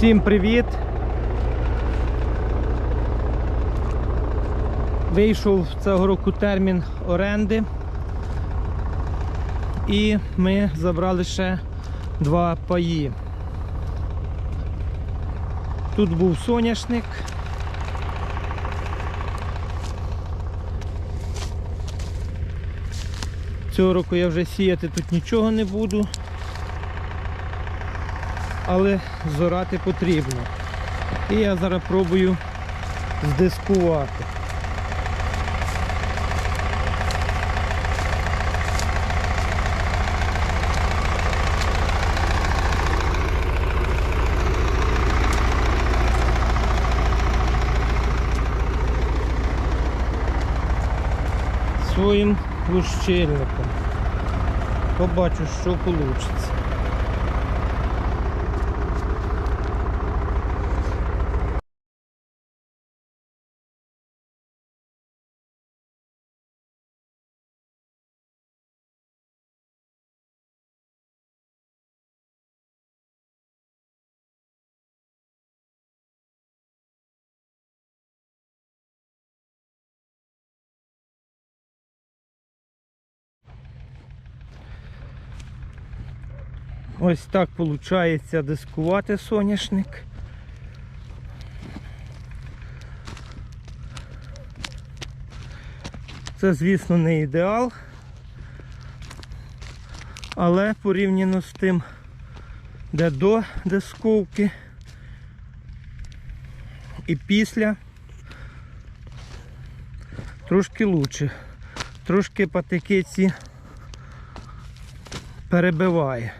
Всім привіт! Вийшов цього року термін оренди. І ми забрали ще два паї. Тут був соняшник. Цього року я вже сіяти тут нічого не буду, але зорати потрібно. І я зараз пробую здискувати. своїм лущильником. Побачу, що вийде. Ось так виходить дискувати соняшник. Це, звісно, не ідеал, але порівняно з тим, де до дисковки і після трошки лучше. Трошки патики ці перебиває.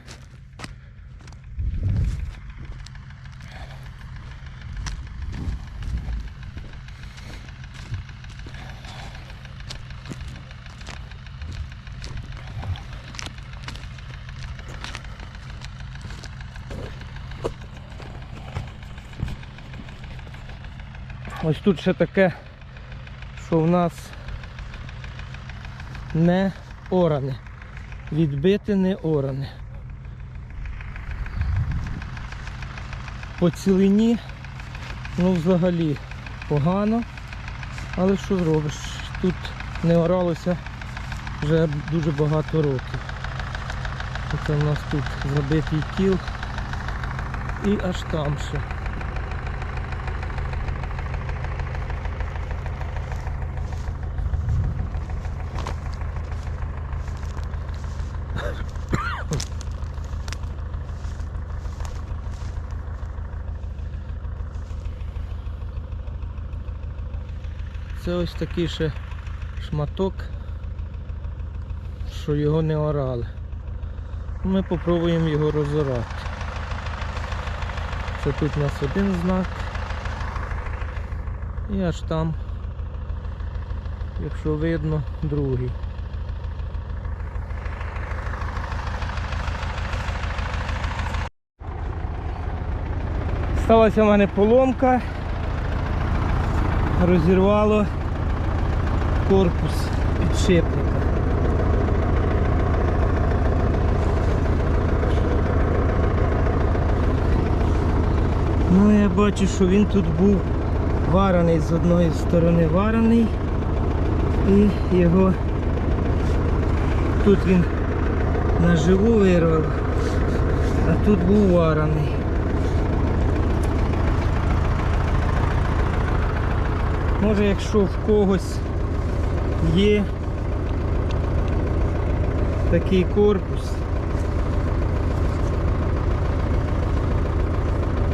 Ось тут ще таке, що в нас не оране. Відбити не оране. По цілині, ну взагалі погано, але що зробиш? Тут не оралося вже дуже багато років. Це у нас тут забитий кіл і аж там ще. Це ось такий ще шматок, що його не орали. Ми спробуємо його розорати. Це тут у нас один знак. І аж там, якщо видно, другий. Сталася в мене поломка, розірвало корпус підшипника. Ну я бачу, що він тут був варений з одної сторони варений і його тут він наживу вирвав, а тут був варений. Може якщо в когось є такий корпус,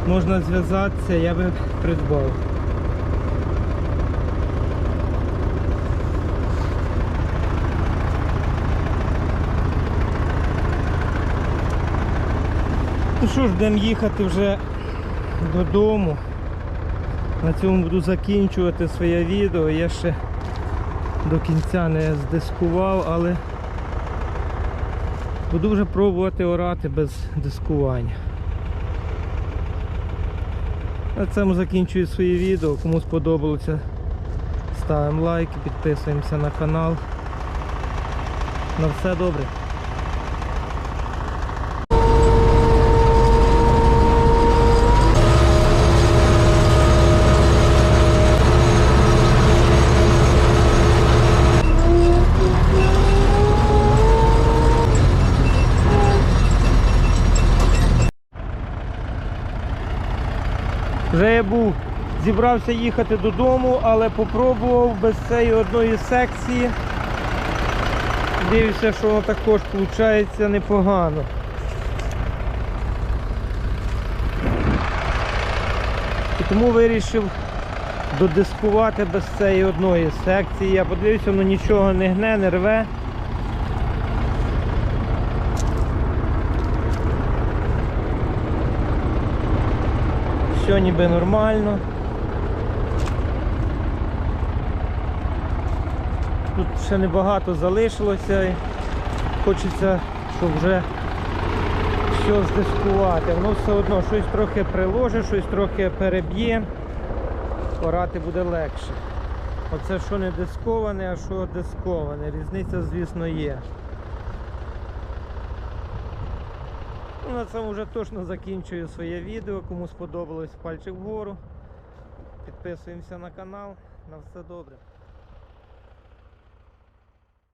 можна зв'язатися, я би придбав. Ну що ж, будемо їхати вже додому. На цьому буду закінчувати своє відео. Я ще до кінця не здискував, але буду вже пробувати орати без дискування. На цьому закінчую своє відео. Кому сподобалося, ставимо лайки, підписуємося на канал. На все добре. Вже я був, зібрався їхати додому, але попробував без цієї одної секції. Дивлюся, що воно також виходить непогано. І тому вирішив додискувати без цієї одної секції. Я подивився, воно нічого не гне, не рве. Все ніби нормально. Тут ще небагато залишилося і хочеться, щоб вже все здискувати. Воно все одно щось трохи приложить, щось трохи переб'є, орати буде легше. Оце що не дисковане, а що дисковане. Різниця, звісно, є. На цьому вже точно закінчую своє відео. Кому сподобалось пальчик вгору. Підписуємося на канал. На все добре.